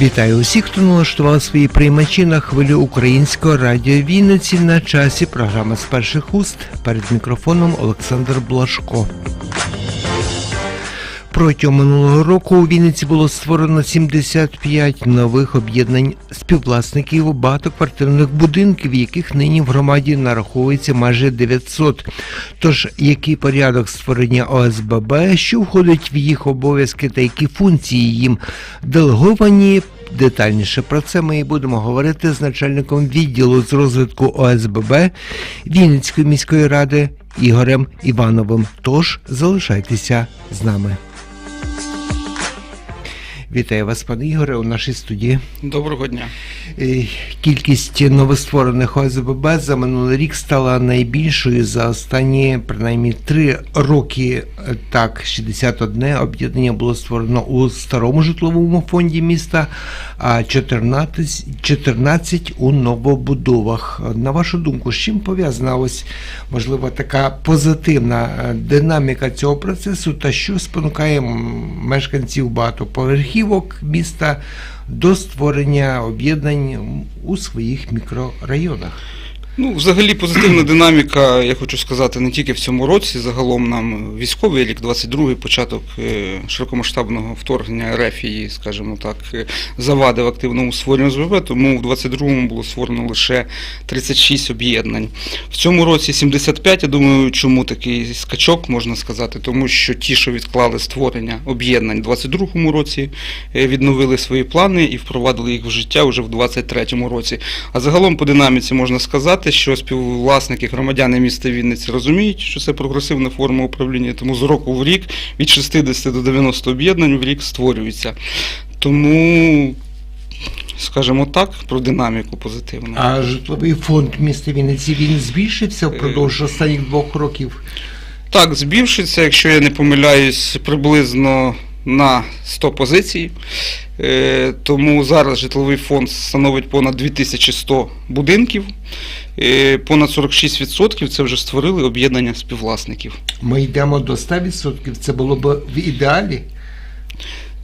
Вітаю усіх, хто налаштував свої приймачі на хвилю українського радіо Вінниці на часі. Програма з перших уст перед мікрофоном Олександр Блашко. Протягом минулого року у Вінниці було створено 75 нових об'єднань співвласників багатоквартирних будинків, яких нині в громаді нараховується майже 900. Тож який порядок створення ОСББ, що входить в їх обов'язки та які функції їм делеговані. Детальніше про це ми і будемо говорити з начальником відділу з розвитку ОСББ Вінницької міської ради Ігорем Івановим. Тож залишайтеся з нами. Вітаю вас, пане Ігоре, у нашій студії. Доброго дня. Е, Кількість новостворених ОСББ за минулий рік стала найбільшою за останні принаймні три роки. Е, Так, 61 об'єднання було створено у старому житловому фонді міста, а 14, 14 у новобудовах. На вашу думку, з чим пов'язана ось можливо така позитивна е, динаміка цього процесу, та що спонукає мешканців багатоповерхівок міста до створення об'єднань у своїх мікрорайонах? Ну, взагалі позитивна динаміка, я хочу сказати, не тільки в цьому році. Загалом нам військовий рік, 22-й, початок е, широкомасштабного вторгнення Рефії, скажімо так, е, завадив активному створенню ОСББ, тому в 22-му було створено лише 36 об'єднань. В цьому році 75, я думаю, чому такий скачок, можна сказати, тому що ті, що відклали створення об'єднань в 22-му році, е, відновили свої плани і впровадили їх в життя вже в 23-му році. А загалом по динаміці можна сказати, що співвласники, громадяни міста Вінниці розуміють, що це прогресивна форма управління, тому з року в рік від 60 до 90 об'єднань в рік створюється. Тому, скажімо так, про динаміку позитивну. А житловий фонд міста Вінниці він збільшився впродовж останніх двох років. Так, збільшиться, якщо я не помиляюсь, приблизно на 100 позицій. Е, Тому зараз житловий фонд становить понад 2100 будинків. Е, Понад 46% це вже створили об'єднання співвласників. Ми йдемо до 100%, це було б в ідеалі.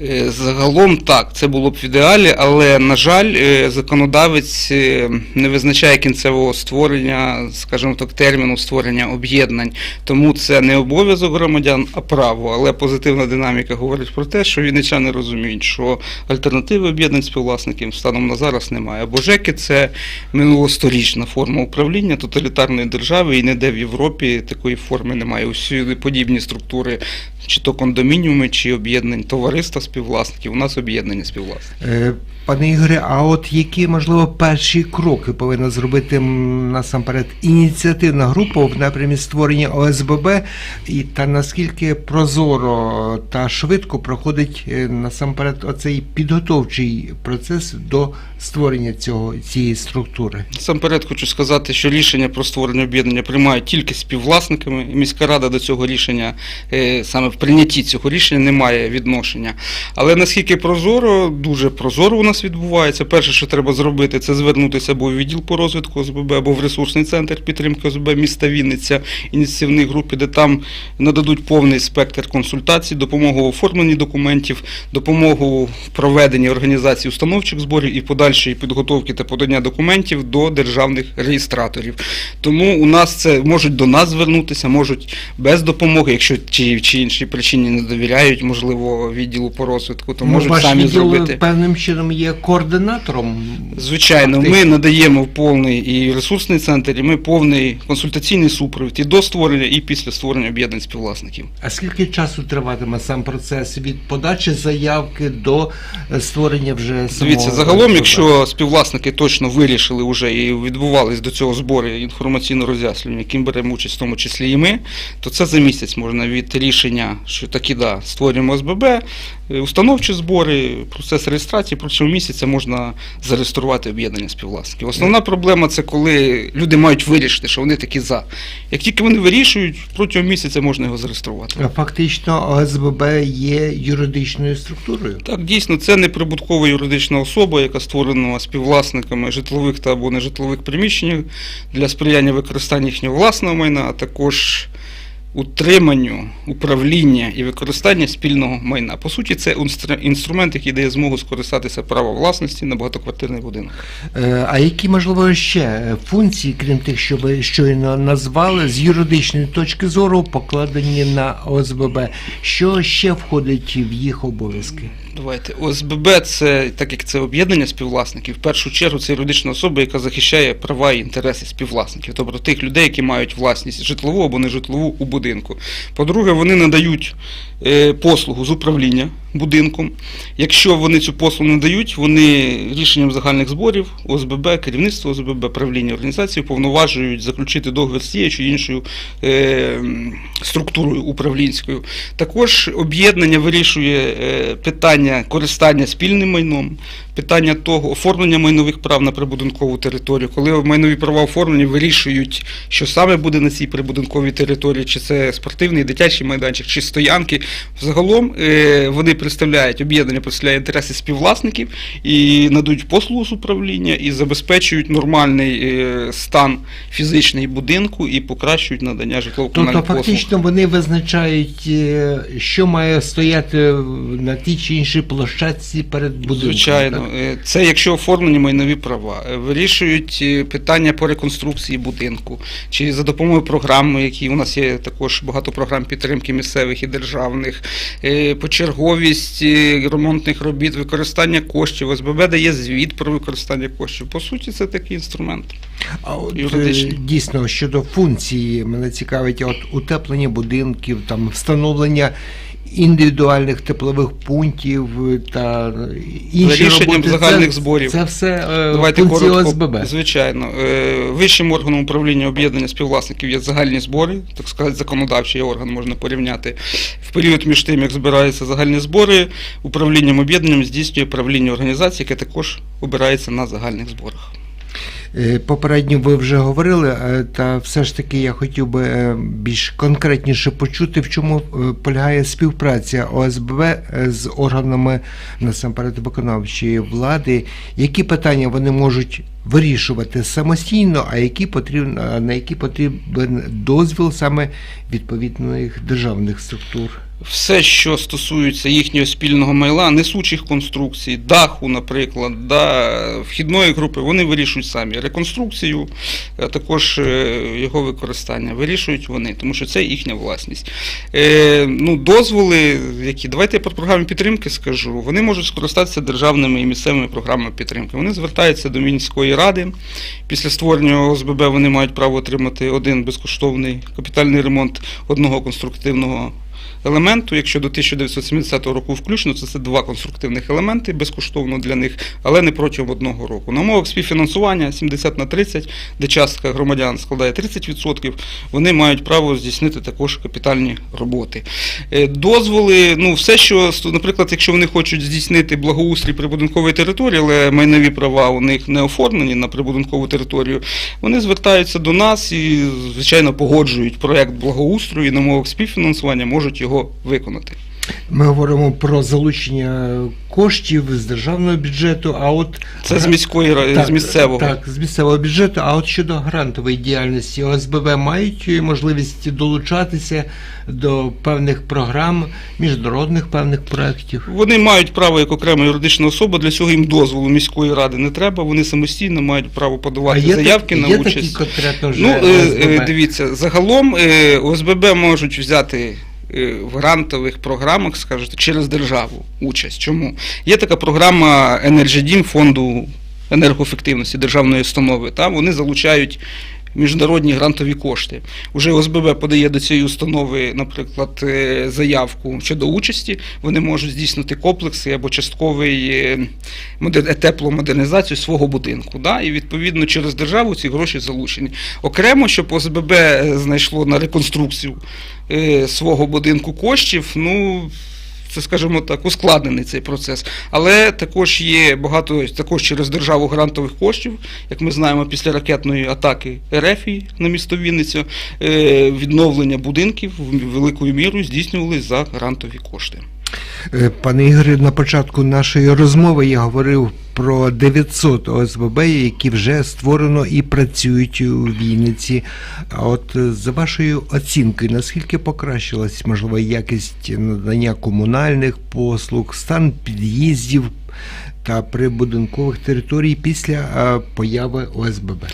Е, Загалом так, це було б в ідеалі, але, на жаль, е, законодавець е, не визначає кінцевого створення, скажімо так, терміну створення об'єднань. Тому це не обов'язок громадян, а право. Але позитивна динаміка говорить про те, що вінничани розуміють, що альтернативи об'єднань співвласників станом на зараз немає. Бо ЖЕКи це минулосторічна форма управління тоталітарної держави, і ніде в Європі такої форми немає. Усюди подібні структури, чи то кондомініуми, чи об'єднань товариства співвласників. У нас об'єднання співвласників. Пане Ігоре, а от які, можливо, перші кроки повинна зробити насамперед ініціативна група в напрямі створення ОСББ, і та наскільки прозоро та швидко проходить е, насамперед оцей підготовчий процес до створення цього цієї структури? Насамперед хочу сказати, що рішення про створення об'єднання приймають тільки співвласниками, міська рада до цього рішення, е, саме в прийнятті цього рішення, не має відношення. Але наскільки прозоро, дуже прозоро у нас відбувається. Перше, що треба зробити, це звернутися або в відділ по розвитку ОСББ, або в ресурсний центр підтримки ОСББ міста Вінниця, ініціативної групи, де там нададуть повний спектр консультацій, допомогу в оформленні документів, допомогу в проведенні організації установчих зборів і подальшої підготовки та подання документів до державних реєстраторів. Тому у нас це можуть до нас звернутися, можуть без допомоги, якщо ті чи іншій причині не довіряють, можливо, відділу по розвитку, то Ну, можуть самі зробити. певним чином є координатором. Звичайно, ми надаємо повний і ресурсний центр, і ми повний консультаційний супровід і до створення, і після створення об'єднань співвласників. А скільки часу триватиме сам процес від подачі заявки до е, створення вже самого? Дивіться, загалом, якщо співвласники точно вирішили вже і відбувались до цього збори інформаційно роз'яснення, яким беремо участь, в тому числі і ми, то це за місяць можна від рішення, що таки да, створюємо ОСББ, е, установчі збори, процес реєстрації протягом місяця можна зареєструвати об'єднання співвласників. Основна проблема це коли люди мають вирішити, що вони такі за. Як тільки вони вирішують, протягом місяця можна його зареєструвати. Фактично ОСББ є юридичною структурою. Так, дійсно, це неприбуткова юридична особа, яка створена співвласниками житлових та або нежитлових приміщень для сприяння використання їхнього власного майна, а також утриманню, управління і використання спільного майна. По суті, це інстр- інструмент, який дає змогу скористатися право власності на багатоквартирний будинок. Е, А які, можливо, ще е, функції, крім тих, що ви щойно назвали, з юридичної точки зору покладені на ОСББ? Що ще входить в їх обов'язки? Давайте ОСББ це так як це об'єднання співвласників. В першу чергу це юридична особа, яка захищає права і інтереси співвласників, тобто тих людей, які мають власність житлову або нежитлову у будинку. По-друге, вони надають е, послугу з управління будинком. Якщо вони цю послугу не дають, вони рішенням загальних зборів ОСББ, керівництво ОСББ, правління організації повноважують заключити договір з тією чи іншою е, структурою управлінською. Також об'єднання вирішує е, питання користання спільним майном, питання того оформлення майнових прав на прибудинкову територію. Коли майнові права оформлені, вирішують, що саме буде на цій прибудинковій території, чи це спортивний дитячий майданчик, чи стоянки. Загалом е, вони представляють об'єднання, представляє інтереси співвласників і надають послугу з управління і забезпечують нормальний е, стан фізичний будинку і покращують надання Тобто, житлово-комунальних послуг. фактично, вони визначають, е, що має стояти на тій чи іншій площадці перед будинком. Звичайно, Е, це якщо оформлені майнові права, Е, вирішують е, питання по реконструкції будинку, чи за допомогою програм, які у нас є також багато програм підтримки місцевих і державних, почерговість ремонтних робіт, використання коштів. ОСББ дає звіт про використання коштів. По суті, це такий інструмент. А от, дійсно щодо функції мене цікавить от утеплення будинків, там встановлення індивідуальних теплових пунктів е, та інші Рішенням роботи. загальних це, зборів. Це все е, Давайте функції коротко. ОСББ. Звичайно, Е, вищим органом управління об'єднання співвласників є загальні збори, так сказати, законодавчий орган можна порівняти. В період між тим, як збираються загальні збори, управлінням об'єднанням здійснює правління організації, яке також обирається на загальних зборах. Е, Попередньо ви вже говорили, е, та все ж таки я хотів би е, більш конкретніше почути, в чому полягає співпраця ОСББ з органами насамперед виконавчої влади, які питання вони можуть вирішувати самостійно, а які потрібно, на які потрібен дозвіл саме відповідних державних структур. Все, що стосується їхнього спільного майла, несучих конструкцій, даху, наприклад, да, вхідної групи, вони вирішують самі. Реконструкцію, а також е, його використання вирішують вони, тому що це їхня власність. Е, ну, дозволи, які давайте я про програми підтримки скажу. Вони можуть скористатися державними і місцевими програмами підтримки. Вони звертаються до міської ради. Після створення ОСББ вони мають право отримати один безкоштовний капітальний ремонт одного конструктивного елементу. Якщо до 1970 року включно, це, це два конструктивних елементи безкоштовно для них, але не протягом одного року. На умовах співфінансування 70 на 30, де частка громадян складає 30%, вони мають право здійснити також капітальні роботи. Е, Дозволи, ну все, що наприклад, якщо вони хочуть здійснити благоустрій прибудинкової території, але майнові права у них не оформлені на прибудинкову територію, вони звертаються до нас і, звичайно, погоджують проект благоустрою і на умовах співфінансування можуть його виконати. Ми говоримо про залучення коштів з державного бюджету, а от Це з міської ра- з місцевого. Так, з місцевого бюджету. А от щодо грантової діяльності, ОСББ мають можливість долучатися до певних програм, міжнародних певних проєктів. Вони мають право як окрема юридична особа, для цього їм дозволу міської ради не треба. Вони самостійно мають право подавати заявки так- на є участь. такі конкретно вже Ну, е, е, ОСББ? дивіться, загалом е, ОСББ можуть взяти в грантових програмах, скажете, через державу участь. Чому? Є така програма «Енерджідім» фонду енергоефективності державної установи. Та вони залучають міжнародні грантові кошти. Уже ОСББ подає до цієї установи, наприклад, е, заявку щодо участі. Вони можуть здійснити комплекси або частковий е, модер- тепломодернізацію свого будинку. Да? І відповідно через державу ці гроші залучені. Окремо, щоб ОСББ е, знайшло на реконструкцію свого будинку коштів, ну. Це, скажімо так, ускладнений цей процес. Але також є багато також через державу грантових коштів, як ми знаємо, після ракетної атаки РФ на місто Вінницю, е, відновлення будинків великою мірою здійснювали за грантові кошти. Е, Пане Ігоре, на початку нашої розмови я говорив про 900 ОСББ, які вже створено і працюють у Вінниці. А от е, за вашою оцінкою, наскільки покращилась можливо якість надання комунальних послуг, стан під'їздів та прибудинкових територій після е, появи ОСББ?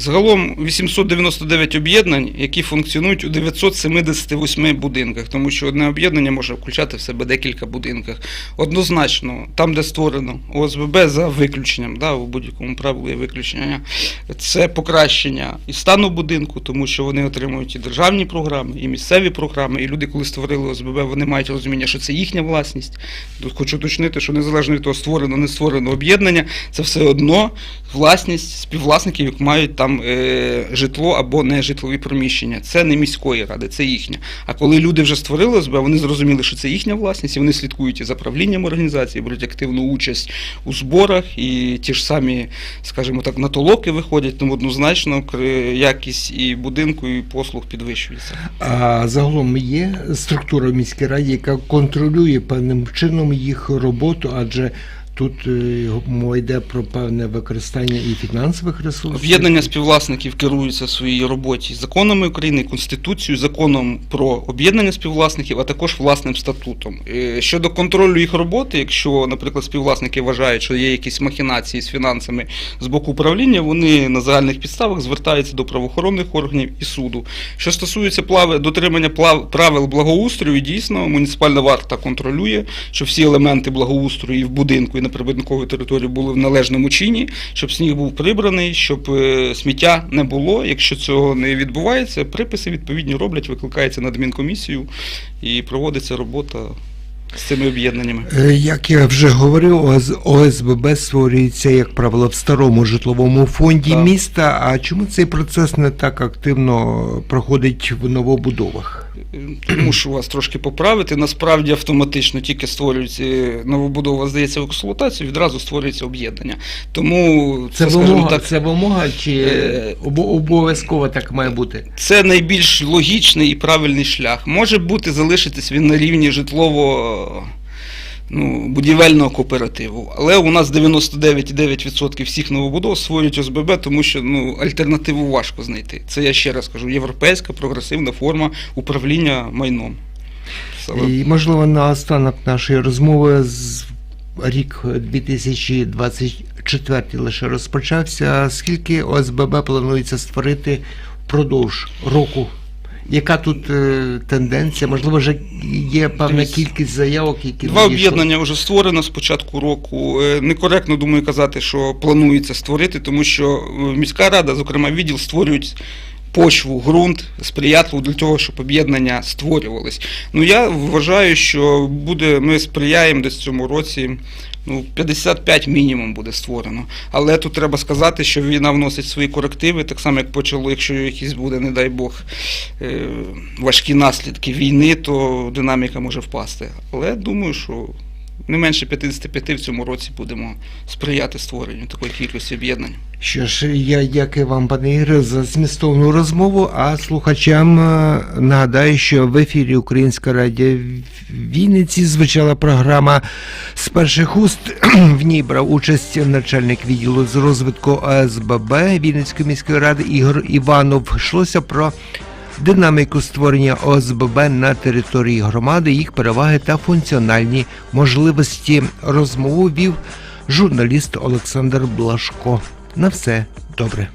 Загалом 899 об'єднань, які функціонують у 978 будинках, тому що одне об'єднання може включати в себе декілька будинків. Однозначно, там, де створено ОСББ за виключенням, да, у будь-якому правилі є виключення, це покращення і стану будинку, тому що вони отримують і державні програми, і місцеві програми. І люди, коли створили ОСББ, вони мають розуміння, що це їхня власність. Тут хочу уточнити, що незалежно від того, створено, не створено об'єднання, це все одно власність співвласників, які мають там е, житло або не житлові приміщення. Це не міської ради, це їхня. А коли люди вже створили ОСБ, вони зрозуміли, що це їхня власність, і вони слідкують і за правлінням організації, беруть активну участь у зборах, і ті ж самі, скажімо так, на толоки виходять, тому однозначно якість і будинку, і послуг підвищується. А загалом є структура в міській раді, яка контролює певним чином їх роботу, адже тут е, мова йде про певне використання і фінансових ресурсів. Об'єднання співвласників керуються в своїй роботі законами України, Конституцією, законом про об'єднання співвласників, а також власним статутом. Е, Щодо контролю їх роботи, якщо, наприклад, співвласники вважають, що є якісь махінації з фінансами з боку управління, вони на загальних підставах звертаються до правоохоронних органів і суду. Що стосується дотримання правил благоустрою, дійсно, муніципальна варта контролює, щоб всі елементи благоустрою і в будинку, і на прибудинковій території були в належному чині, щоб сніг був прибраний, щоб е, сміття не було. Якщо цього не відбувається, приписи відповідні роблять, викликається на адмінкомісію і проводиться робота з цими об'єднаннями. Е, Як я вже говорив, ОСББ створюється, як правило, в старому житловому фонді Так. міста. А чому цей процес не так активно проходить в новобудовах? Що вас трошки поправити. Насправді автоматично тільки створюється новобудова, здається, в експлуатацію, відразу створюється об'єднання. Тому Це, це, вимога, так, це вимога чи Е, обов'язково так має бути? це найбільш логічний і правильний шлях. Може бути залишитись він на рівні житлово. Ну, будівельного кооперативу. Але у нас 99,9% всіх новобудов створюють ОСББ, тому що ну, альтернативу важко знайти. Це я ще раз кажу, європейська прогресивна форма управління майном. І, можливо, наостанок нашої розмови з рік 2024 лише розпочався. Скільки ОСББ планується створити впродовж року? Яка тут е, тенденція? Можливо, вже є певна Дивіться, кількість заявок, які Два надійшли? об'єднання вже створено з початку року. Е, Некоректно думаю казати, що планується створити, тому що е, міська рада, зокрема відділ, створюють. Почву, ґрунт сприятливо для того, щоб об'єднання створювались. Ну я вважаю, що буде, ми сприяємо десь в цьому році. Ну, 55 мінімум буде створено. Але тут треба сказати, що війна вносить свої корективи, так само як почало, якщо якісь буде, не дай Бог, е, важкі наслідки війни, то динаміка може впасти. Але думаю, що не менше 55 в цьому році будемо сприяти створенню такої кількості об'єднань. Що ж, я дякую вам, пане Ігоре, за змістовну розмову. А слухачам е, нагадаю, що в ефірі Українська радіо Вінниці звучала програма з перших уст. В ній брав участь начальник відділу з розвитку ОСББ Вінницької міської ради Ігор Іванов. Йшлося про динаміку створення ОСББ на території громади, їх переваги та функціональні можливості. Розмову вів журналіст Олександр Блашко. На все добре.